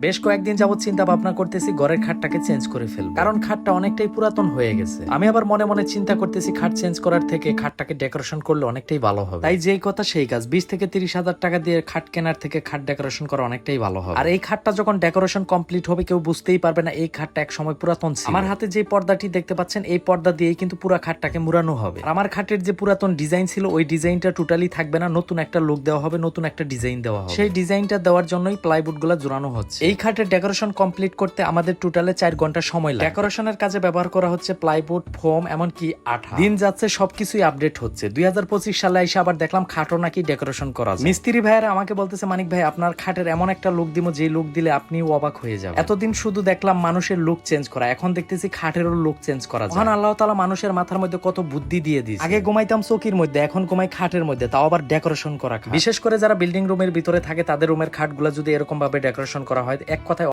বেশ কয়েকদিন যাবত চিন্তা ভাবনা করতেছি ঘরের খাটটাকে চেঞ্জ করে ফেলব। কারণ খাটটা অনেকটাই পুরাতন হয়ে গেছে। আমি আবার মনে মনে চিন্তা করতেছি খাট চেঞ্জ করার থেকে খাটটাকে ডেকোরেশন করলে অনেকটাই ভালো হবে। তাই যেই কথা সেই কাজ। বিশ থেকে তিরিশ হাজার টাকা দিয়ে খাট কেনার থেকে খাট ডেকোরেশন করা অনেকটাই ভালো হবে। আর এই খাটটা যখন ডেকোরেশন কমপ্লিট হবে, কেউ বুঝতেই পারবে না এই খাটটা এক সময় পুরাতন ছিল। আমার হাতে যে পর্দাটি দেখতে পাচ্ছেন, এই পর্দা দিয়েই কিন্তু পুরা খাটটাকে মুড়ানো হবে। আর আমার খাটের যে পুরাতন ডিজাইন ছিল, ওই ডিজাইনটা টোটালি থাকবে না। নতুন একটা লুক দেওয়া হবে, নতুন একটা ডিজাইন দেওয়া হবে। সেই ডিজাইনটা দেওয়ার জন্যই প্লাইউডগুলা জোড়ানো হচ্ছে। এই খাটের ডেকোরেশন কমপ্লিট করতে আমাদের টোটালে চার ঘণ্টা সময় লাগে। ডেকোরেশনের কাজে ব্যবহার করা হচ্ছে প্লাইউড ফোম, এমনকি আঠা। দিন যাচ্ছে, সবকিছুই আপডেট হচ্ছে। দুই হাজার পঁচিশ সালে এসে আবার দেখলাম খাটও নাকি ডেকোরেশন করা। মিস্ত্রি ভাইয়েরা আমাকে বলতেছে, মানিক ভাই, আপনার খাটের এমন একটা লুক দিব যে লুক দিলে আপনি অবাক হয়ে যাবেন। এতদিন শুধু দেখলাম মানুষের লুক চেঞ্জ করা, এখন দেখতেছি খাটেরও লুক চেঞ্জ করা যায়। আল্লাহ তালা মানুষের মাথার মধ্যে কত বুদ্ধি দিয়ে দিয়েছে। আগে ঘুমাইতাম চৌকির মধ্যে, এখন ঘুমাই খাটের মধ্যে, তাও আবার ডেকোরেশন করা বিশেষ করে যারা বিল্ডিং রুমের ভিতরে থাকে, তাদের রুমের খাটগুলো যদি এরকম ভাবে ডেকোরেশন করা হয় এক কথায়